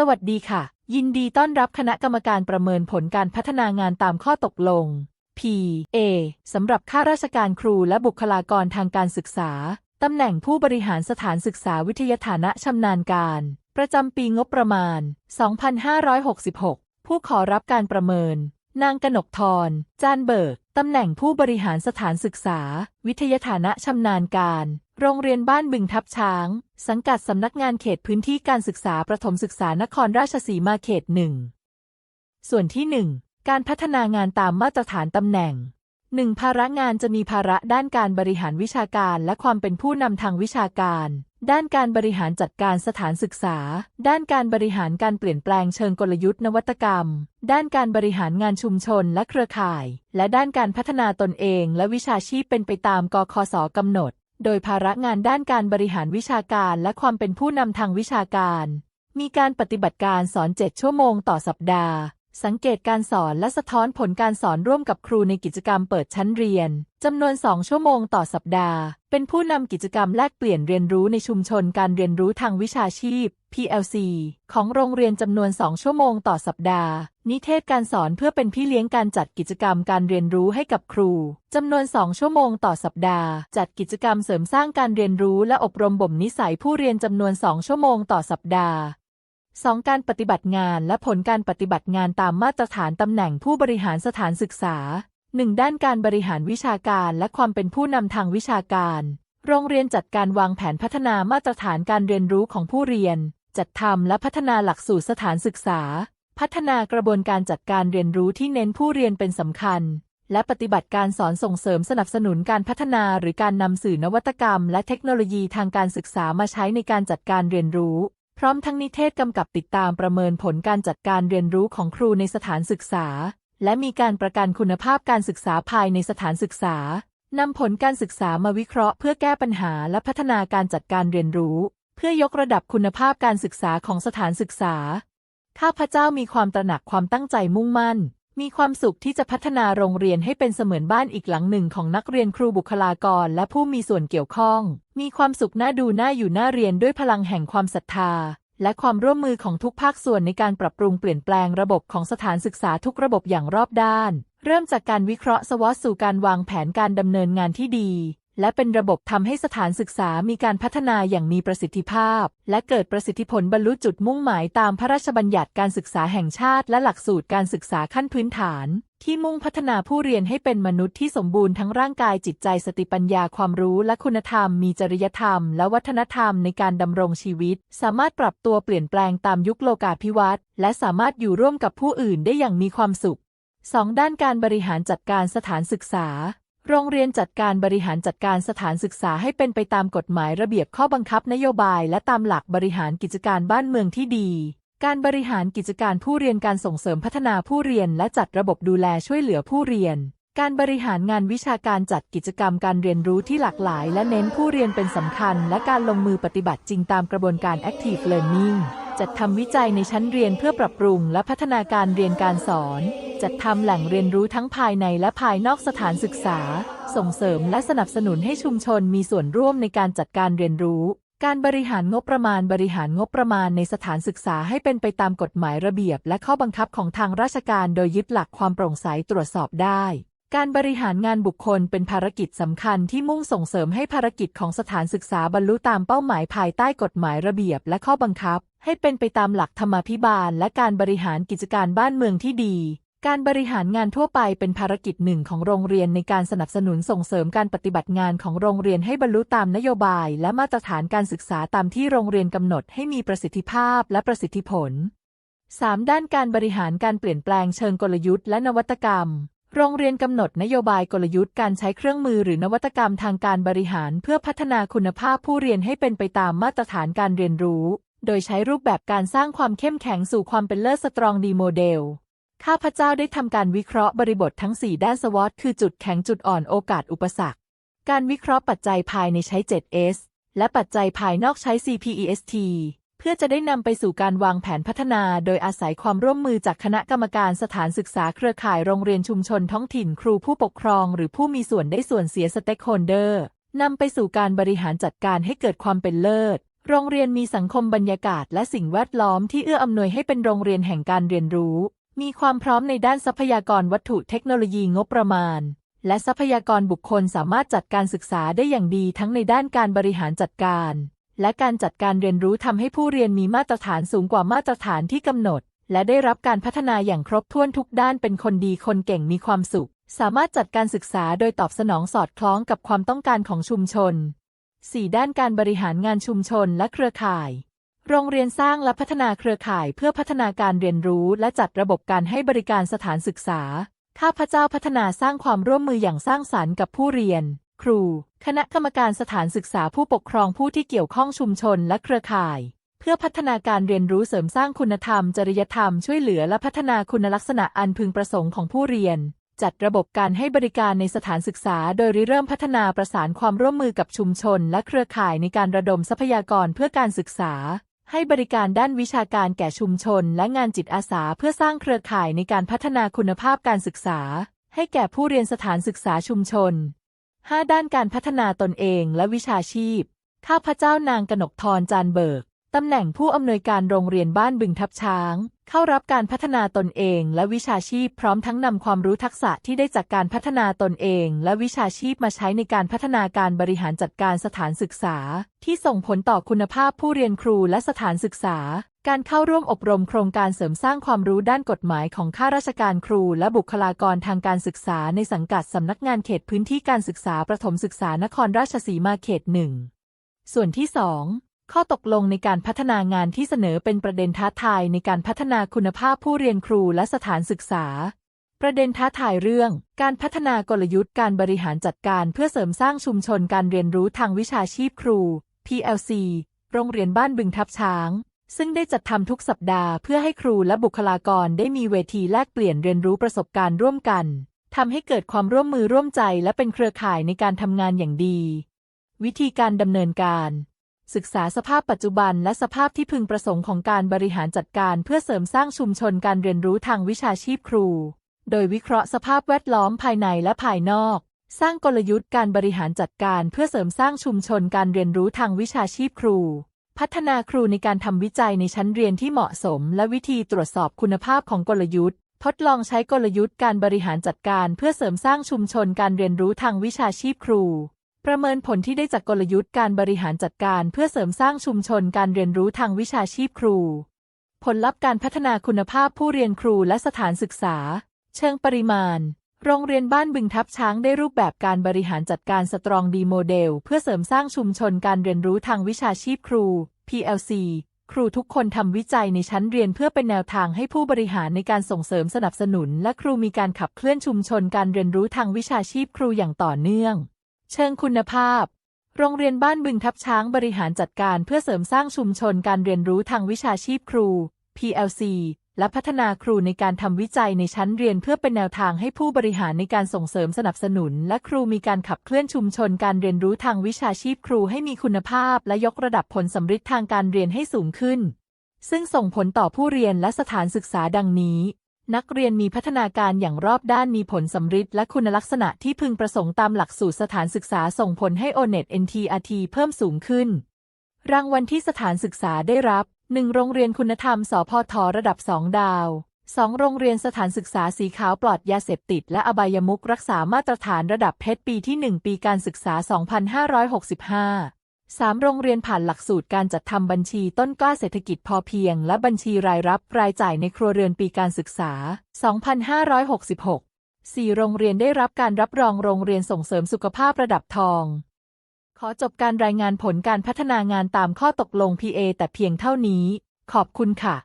สวัสดีค่ะ ยินดีต้อนรับคณะกรรมการประเมินผลการพัฒนางานตามข้อตกลง P A สำหรับข้าราชการครูและบุคลากรทางการศึกษา ตำแหน่งผู้บริหารสถานศึกษาวิทยาฐานะชำนาญการ ประจำปีงบประมาณ 2566 ผู้ขอรับการประเมิน นางกนกทร จานเบิก ตำแหน่งผู้บริหารสถานศึกษา วิทยาฐานะชำนาญการ โรงเรียนบ้านบึงทับช้าง สังกัดสำนักงานเขตพื้นที่การศึกษาประถมศึกษานครราชสีมาเขตหนึ่ง ส่วนที่1การพัฒนางานตามมาตรฐานตำแหน่ง 1. ภาระงานจะมีภาระด้านการบริหารวิชาการและความเป็นผู้นำทางวิชาการ ด้านการบริหารจัดการสถานศึกษา ด้านการบริหารการเปลี่ยนแปลงเชิงกลยุทธ์นวัตกรรม ด้านการบริหารงานชุมชนและเครือข่าย และด้านการพัฒนาตนเองและวิชาชีพเป็นไปตามกคสกำหนด โดยภาระงานด้านการบริหารวิชาการและความเป็นผู้นำทางวิชาการ มีการปฏิบัติการสอน 7 ชั่วโมงต่อสัปดาห์ สังเกตการสอนและสะท้อนผลการสอนร่วมกับครูในกิจกรรมเปิดชั้นเรียนจำนวน 2 ชั่วโมงต่อสัปดาห์ เป็นผู้นำกิจกรรมแลกเปลี่ยนเรียนรู้ในชุมชนการเรียนรู้ทางวิชาชีพ PLC ของโรงเรียนจำนวน 2 ชั่วโมงต่อสัปดาห์ นิเทศการสอนเพื่อเป็นพี่เลี้ยงการจัดกิจกรรมการเรียนรู้ให้กับครูจำนวน 2 ชั่วโมงต่อสัปดาห์ จัดกิจกรรมเสริมสร้างการเรียนรู้และอบรมบ่มนิสัยผู้เรียนจำนวน 2 ชั่วโมงต่อสัปดาห์ 2. การปฏิบัติงานและผลการปฏิบัติงานตามมาตรฐานตำแหน่งผู้บริหารสถานศึกษา 1. ด้านการบริหารวิชาการและความเป็นผู้นำทางวิชาการ โรงเรียนจัดการวางแผนพัฒนามาตรฐานการเรียนรู้ของผู้เรียน จัดทำและพัฒนาหลักสูตรสถานศึกษา พัฒนากระบวนการจัดการเรียนรู้ที่เน้นผู้เรียนเป็นสำคัญ และปฏิบัติการสอนส่งเสริมสนับสนุนการพัฒนาหรือการนำสื่อนวัตกรรม และเทคโนโลยีทางการศึกษามาใช้ในการจัดการเรียนรู้ พร้อมทั้งนิเทศกำกับติดตามประเมินผลการจัดการเรียนรู้ของครูในสถานศึกษา และมีการประกันคุณภาพการศึกษาภายในสถานศึกษานำผลการศึกษามาวิเคราะห์เพื่อแก้ปัญหาและพัฒนาการจัดการเรียนรู้ เพื่อยกระดับคุณภาพการศึกษาของสถานศึกษา ข้าพเจ้ามีความตระหนักความตั้งใจมุ่งมั่น มีความสุขที่จะพัฒนาโรงเรียนให้เป็นเสมือนบ้านอีกหลังหนึ่งของนักเรียนครูบุคลากร และผู้มีส่วนเกี่ยวข้อง มีความสุขน่าดูน่าอยู่น่าเรียนด้วยพลังแห่งความศรัทธา และความร่วมมือของทุกภาคส่วนในการปรับปรุงเปลี่ยนแปลงระบบของสถานศึกษาทุกระบบอย่างรอบด้าน เริ่มจากการวิเคราะห์สวอตสู่การวางแผนการดำเนินงานที่ดี และเป็นระบบทำให้สถานศึกษามีการพัฒนาอย่างมีประสิทธิภาพ และเกิดประสิทธิผลบรรลุจุดมุ่งหมายตามพระราชบัญญัติการศึกษาแห่งชาติ และหลักสูตรการศึกษาขั้นพื้นฐาน ที่มุ่งพัฒนาผู้เรียนให้เป็นมนุษย์ที่สมบูรณ์ทั้งร่างกายจิตใจสติปัญญาความรู้และคุณธรรม มีจริยธรรม และวัฒนธรรมในการดำรงชีวิต สามารถปรับตัวเปลี่ยนแปลงตามยุคโลกาภิวัตน์และสามารถอยู่ร่วมกับผู้อื่นได้อย่างมีความสุข 2. ด้านการบริหารจัดการสถานศึกษา โรงเรียนจัดการบริหารจัดการสถานศึกษาให้เป็นไปตามกฎหมายระเบียบข้อบังคับนโยบาย และตามหลักบริหารกิจการบ้านเมืองที่ดี การบริหารกิจการผู้เรียนการส่งเสริมพัฒนาผู้เรียน และจัดระบบดูแลช่วยเหลือผู้เรียน การบริหารงานวิชาการจัดกิจกรรมการเรียนรู้ที่หลากหลาย และเน้นผู้เรียนเป็นสำคัญ และการลงมือปฏิบัติจริงตามกระบวนการ Active Learning จัดทำวิจัยในชั้นเรียนเพื่อปรับปรุง และพัฒนาการเรียนการสอน จัดทำแหล่งเรียนรู้ทั้งภายในและภายนอกสถานศึกษา ส่งเสริมและสนับสนุนให้ชุมชนมีส่วนร่วมในการจัดการเรียนรู้ การบริหารงบประมาณบริหารงบประมาณในสถานศึกษาให้เป็นไปตามกฎหมายระเบียบ และข้อบังคับของทางราชการโดยยึดหลักความโปร่งใสตรวจสอบได้การบริหารงานบุคคลเป็นภารกิจสำคัญที่มุ่งส่งเสริมให้ภารกิจของสถานศึกษาบรรลุตามเป้าหมายภายใต้กฎหมายระเบียบและข้อบังคับ ให้เป็นไปตามหลักธรรมาภิบาลและการบริหารกิจการบ้านเมืองที่ดี การบริหารงานทั่วไปเป็นภารกิจหนึ่งของโรงเรียนในการสนับสนุนส่งเสริมการปฏิบัติงานของโรงเรียนให้บรรลุตามนโยบาย และมาตรฐานการศึกษาตามที่โรงเรียนกำหนดให้มีประสิทธิภาพและประสิทธิผล 3. ด้านการบริหารการเปลี่ยนแปลงเชิงกลยุทธ์และนวัตกรรม โรงเรียนกำหนดนโยบายกลยุทธ์การใช้เครื่องมือหรือนวัตกรรมทางการบริหารเพื่อพัฒนาคุณภาพผู้เรียนให้เป็นไปตามมาตรฐานการเรียนรู้ โดยใช้รูปแบบการสร้างความเข้มแข็งสู่ความเป็นเลิศสตรองดีโมเดล ข้าพเจ้าได้ทำการวิเคราะห์บริบททั้ง 4 ด้านสวอตคือจุดแข็งจุดอ่อนโอกาสอุปสรรค การวิเคราะห์ปัจจัยภายในใช้ 7S และปัจจัยภายนอกใช้ CPEST เพื่อจะได้นำไปสู่การวางแผนพัฒนา โดยอาศัยความร่วมมือจากคณะกรรมการสถานศึกษาเครือข่ายโรงเรียนชุมชนท้องถิ่นครูผู้ปกครอง หรือผู้มีส่วนได้ส่วนเสียสเต็กโฮลเดอร์นำไปสู่การบริหารจัดการให้เกิดความเป็นเลิศ โรงเรียนมีสังคมบรรยากาศและสิ่งแวดล้อมที่เอื้ออำนวยให้เป็นโรงเรียนแห่งการเรียนรู้ มีความพร้อมในด้านทรัพยากรวัตถุเทคโนโลยีงบประมาณ และทรัพยากรบุคคลสามารถจัดการศึกษาได้อย่างดีทั้งในด้านการบริหารจัดการ และการจัดการเรียนรู้ทำให้ผู้เรียนมีมาตรฐานสูงกว่ามาตรฐานที่กำหนด และได้รับการพัฒนาอย่างครบถ้วนทุกด้านเป็นคนดีคนเก่งมีความสุข สามารถจัดการศึกษาโดยตอบสนองสอดคล้องกับความต้องการของชุมชน 4. ด้านการบริหารงานชุมชนและเครือข่าย โรงเรียนสร้างและพัฒนาเครือข่ายเพื่อพัฒนาการเรียนรู้ และจัดระบบการให้บริการสถานศึกษา ข้าพเจ้าพัฒนาสร้างความร่วมมืออย่างสร้างสรรค์กับผู้เรียน ครู คณะกรรมการสถานศึกษาผู้ปกครองผู้ที่เกี่ยวข้องชุมชนและเครือข่าย เพื่อพัฒนาการเรียนรู้เสริมสร้างคุณธรรม จริยธรรมช่วยเหลือและพัฒนาคุณลักษณะอันพึงประสงค์ของผู้เรียน จัดระบบการให้บริการในสถานศึกษา โดยริเริ่มพัฒนาประสานความร่วมมือกับชุมชน และเครือข่ายในการระดมทรัพยากรเพื่อการศึกษา ให้บริการด้านวิชาการแก่ชุมชน และงานจิตอาสาเพื่อสร้างเครือข่ายในการพัฒนาคุณภาพการศึกษา ให้แก่ผู้เรียนสถานศึกษาชุมชน 5. ด้านการพัฒนาตนเองและวิชาชีพ ข้าพเจ้านางกนกทรจานเบิก ตำแหน่งผู้อำนวยการโรงเรียนบ้านบึงทับช้าง เข้ารับการพัฒนาตนเองและวิชาชีพพร้อมทั้งนำความรู้ทักษะที่ได้จากการพัฒนาตนเองและวิชาชีพมาใช้ในการพัฒนาการบริหารจัดการสถานศึกษา ที่ส่งผลต่อคุณภาพผู้เรียนครูและสถานศึกษา การเข้าร่วมอบรมโครงการเสริมสร้างความรู้ด้านกฎหมายของข้าราชการครูและบุคลากรทางการศึกษาในสังกัดสำนักงานเขตพื้นที่การศึกษาประถมศึกษานครราชสีมาเขตหนึ่งส่วนที่2 ข้อตกลงในการพัฒนางานที่เสนอเป็นประเด็นท้าทายในการพัฒนาคุณภาพผู้เรียนครูและสถานศึกษา ประเด็นท้าทายเรื่อง การพัฒนากลยุทธ์การบริหารจัดการเพื่อเสริมสร้างชุมชนการเรียนรู้ทางวิชาชีพครู PLC โรงเรียนบ้านบึงทับช้าง ซึ่งได้จัดทำทุกสัปดาห์เพื่อให้ครูและบุคลากรได้มีเวทีแลกเปลี่ยนเรียนรู้ประสบการณ์ร่วมกันทำให้เกิดความร่วมมือร่วมใจและเป็นเครือข่ายในการทำงานอย่างดี วิธีการดำเนินการ ศึกษาสภาพปัจจุบันและสภาพที่พึงประสงค์ของการบริหารจัดการเพื่อเสริมสร้างชุมชนการเรียนรู้ทางวิชาชีพครู โดยวิเคราะห์สภาพแวดล้อมภายในและภายนอก สร้างกลยุทธ์การบริหารจัดการเพื่อเสริมสร้างชุมชนการเรียนรู้ทางวิชาชีพครู พัฒนาครูในการทำวิจัยในชั้นเรียนที่เหมาะสม และวิธีตรวจสอบคุณภาพของกลยุทธ์ ทดลองใช้กลยุทธ์การบริหารจัดการเพื่อเสริมสร้างชุมชนการเรียนรู้ทางวิชาชีพครู ประเมินผลที่ได้จากกลยุทธ์การบริหารจัดการเพื่อเสริมสร้างชุมชนการเรียนรู้ทางวิชาชีพครู ผลลัพธ์การพัฒนาคุณภาพผู้เรียนครูและสถานศึกษา เชิงปริมาณ โรงเรียนบ้านบึงทับช้างได้รูปแบบการบริหารจัดการสตรองดีโมเดล เพื่อเสริมสร้างชุมชนการเรียนรู้ทางวิชาชีพครู PLC ครูทุกคนทำวิจัยในชั้นเรียนเพื่อเป็นแนวทางให้ผู้บริหารในการส่งเสริมสนับสนุน และครูมีการขับเคลื่อนชุมชนการเรียนรู้ทางวิชาชีพครูอย่างต่อเนื่อง เชิงคุณภาพ โรงเรียนบ้านบึงทับช้างบริหารจัดการเพื่อเสริมสร้างชุมชนการเรียนรู้ทางวิชาชีพครู PLC และพัฒนาครูในการทำวิจัยในชั้นเรียนเพื่อเป็นแนวทางให้ผู้บริหารในการส่งเสริมสนับสนุน และครูมีการขับเคลื่อนชุมชนการเรียนรู้ทางวิชาชีพครูให้มีคุณภาพ และยกระดับผลสำฤทธิ์ทางการเรียนให้สูงขึ้น ซึ่งส่งผลต่อผู้เรียนและสถานศึกษาดังนี้ นักเรียนมีพัฒนาการอย่างรอบด้านมีผลสำฤทธิ์และคุณลักษณะที่พึงประสงค์ตามหลักสูตรสถานศึกษาส่งผลให้ O-NET NTRT เพิ่มสูงขึ้น รางวัลที่สถานศึกษาได้รับ 1. โรงเรียนคุณธรรม สพทระดับ 2 ดาว 2. โรงเรียนสถานศึกษาสีขาวปลอดยาเสพติด และอบายมุกรักษามาตรฐานระดับเพชรปีที่ 1 ปีการศึกษา 2565 3. โรงเรียนผ่านหลักสูตรการจัดทำบัญชีต้นกล้าเศรษฐกิจพอเพียง และบัญชีรายรับรายจ่ายในครัวเรือนปีการศึกษา 2566 4. โรงเรียนได้รับการรับรองโรงเรียนส่งเสริมสุขภาพระดับทอง ขอจบการรายงานผลการพัฒนางานตามข้อตกลง PA แต่เพียงเท่านี้ ขอบคุณค่ะ